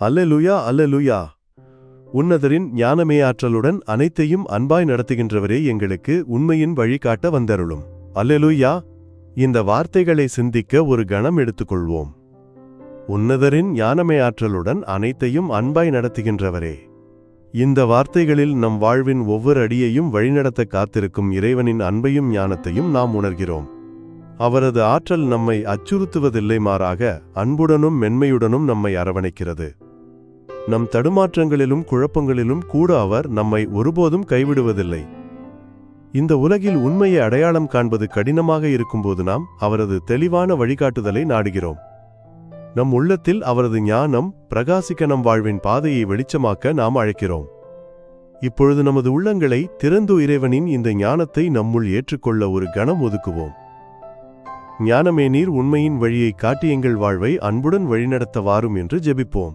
அல்லலுயா அல்லலுயா. உன்னதரின் ஞானமே ஆற்றலுடன் அனைத்தையும் அன்பாய் நடத்துகின்றவரே எங்களுக்கு உண்மையின் வழிகாட்ட வந்தருளும். அல்லலுயா. இந்த வார்த்தைகளை சிந்திக்க ஒரு கணம் எடுத்துக்கொள்வோம். உன்னதரின் ஞானமேயாற்றலுடன் அனைத்தையும் அன்பாய் நடத்துகின்றவரே. இந்த வார்த்தைகளில் நம் வாழ்வின் ஒவ்வொரு அடியையும் வழிநடத்த காத்திருக்கும் இறைவனின் அன்பையும் ஞானத்தையும் நாம் உணர்கிறோம். அவரது ஆற்றல் நம்மை அச்சுறுத்துவதில்லை மாறாக அன்புடனும் மென்மையுடனும் நம்மை அரவணைக்கிறது. நம் தடுமாற்றங்களிலும் குழப்பங்களிலும் கூட அவர் நம்மை ஒருபோதும் கைவிடுவதில்லை. இந்த உலகில் உண்மையை அடையாளம் காண்பது கடினமாக இருக்கும்போது நாம் அவரது தெளிவான வழிகாட்டுதலை நாடுகிறோம். நம் உள்ளத்தில் அவரது ஞானம் பிரகாசிக்க நம் வாழ்வின் பாதையை வெளிச்சமாக்க நாம் அழைக்கிறோம். இப்பொழுது நமது உள்ளங்களை திறந்து இறைவனின் இந்த ஞானத்தை நம்முள் ஏற்றுக்கொள்ள ஒரு கணம் ஒதுக்குவோம். ஞானமே நீர் உண்மையின் வழியை காட்டி எங்கள் வாழ்வை அன்புடன் வழிநடத்த வாரும் என்று ஜெபிப்போம்.